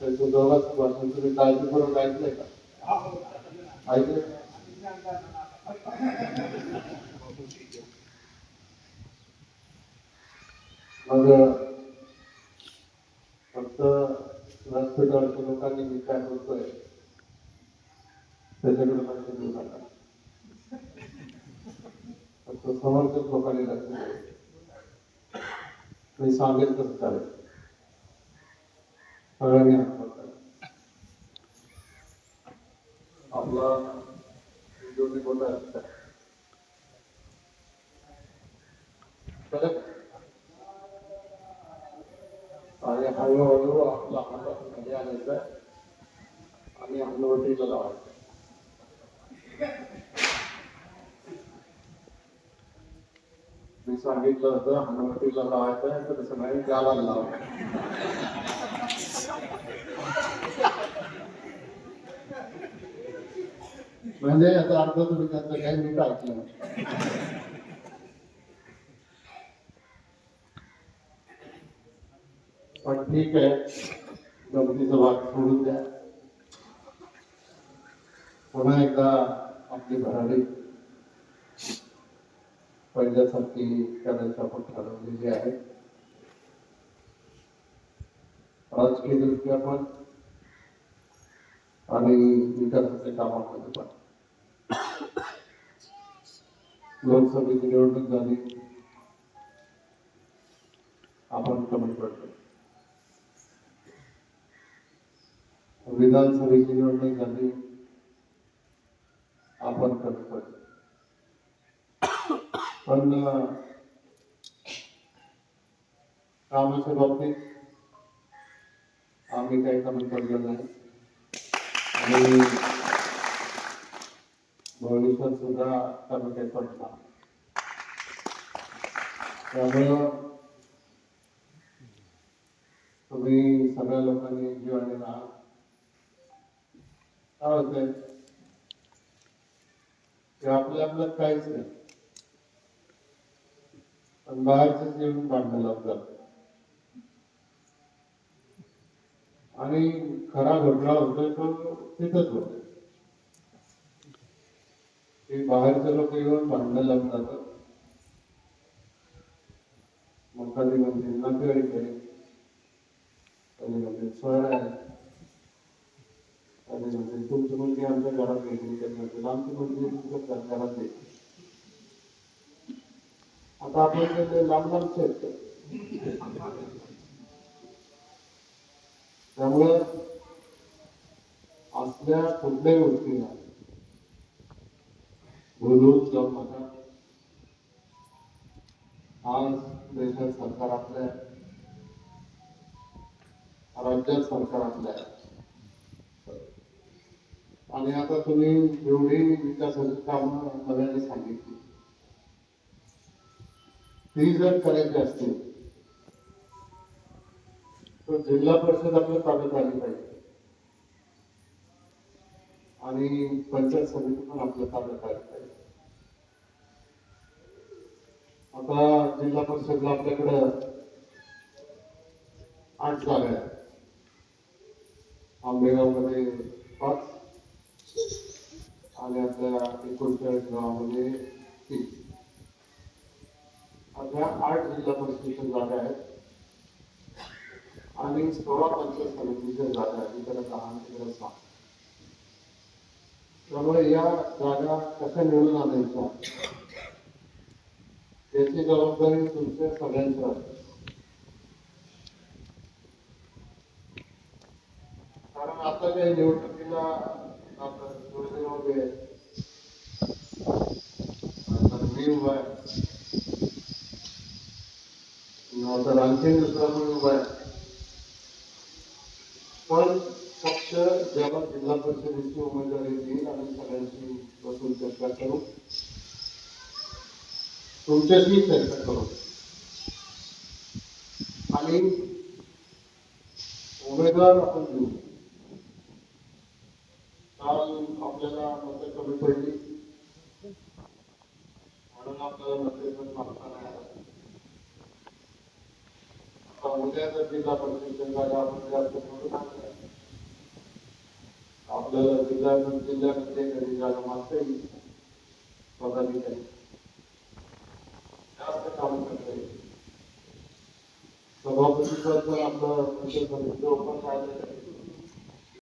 दोघांचं भाषण तुम्ही मग फक्त व्यासपीठावरच्या लोकांनी मी काय बोलतोय त्याच्याकडे लक्ष देऊ नका फक्त समर्थक लोकांनी लक्ष द्यावं. मी सांगेल तसं चालेल सगळ्यांनी आपला आणि हळूहळू आपला हात खाली आणायचा आणि हनुवटीला लावायचं मी सांगितलं होतं हनुवटीला लावायचं तर तसं नाही त्याला लावायचं म्हणजे याचा अर्थ तुम्ही त्याचं काही नीट ऐकलं. पण ठीक आहे गमतीचा भाग सोडून द्या पुन्हा एकदा आपली भराडी पहिल्यासारखी करायचं आपण ठरवलेली आहे राजकीय दृष्ट्या पण आणि विकासाच्या कामामध्ये पण लोकसभेची निवडणूक झाली आपण कमी पडलो विधानसभेची निवडणूक झाली आपण कमी पडलो पण कामाच्या बाबतीत आम्ही काही कमी पडलो नाही आणि भविष्यात सुद्धा तालुक्यात पडला त्यामुळं तुम्ही सगळ्या लोकांनी जीवाने राहा काय होतंय? ते आपल्या आपल्यात काहीच नाही. पण बाहेरच येऊन भांडणं लावतात आणि खरा घडला होतोय तो तिथंच होतोय. हे बाहेरचे लोक येऊन भांडणं लावून जातात. मग कधी म्हणजे नातेवाईक आहे कधी म्हणजे सण आहे. कधी म्हणजे तुमची मुलगी आमच्या घरात गेली कधी म्हणजे आमची मुलगी तुमच्या घरात गेली आता आपण ते लांब लांबचे आहेत त्यामुळं असल्या कुठल्याही गोष्टीला बोलून जाऊ नका आज देशात सरकार आपल्या. राज्यात सरकार आपल्या. आणि आता तुम्ही जेवढी विकासाची कामं नव्याने सांगितली ती जर करायची असतील तर जिल्हा परिषद आपल्या ताब्यात आली पाहिजे. आणि पंचायत समिती पण आपल्या ताब्यात आली पाहिजे. आता जिल्हा परिषदला आपल्याकडं आठ जागा आहेत आंबेगाव मध्ये पाच आणि आपल्या एकोणचाळीस गावामध्ये तीन. अशा आठ जिल्हा परिषदेच्या जागा आहेत. आणि सोळा पंचायत समितीच्या जागा आहेत. इकडे दहा तिकडे सहा. त्यामुळे या जागा कशा निवडून आणायच्या? याची जबाबदारी तुमच्या सगळ्यांची आहे कारण आता काही निवडणुकीला आता योजनेमध्ये आता मी उभा आहे आता आणखीन दुसरा पण उभा आहे पण पक्ष ज्याला जिल्हा परिषदेची उमेदवारी देईल आणि सगळ्यांची बसून चर्चा करू तुमच्याशी चर्चा करू आणि उमेदवार आपण देऊ काल आपल्याला मतं कमी पडली म्हणून आपल्याला मते पण मागता नाही. आता उद्या जर जिल्हा परिषदेच्या जागा आपण जास्त निवडून आपल्याला जिल्हा जिल्ह्यामध्ये कधी जागा मागते पदाधिकारी येईल सभापती पद पण आपलं विषय पण ओपन राहिलं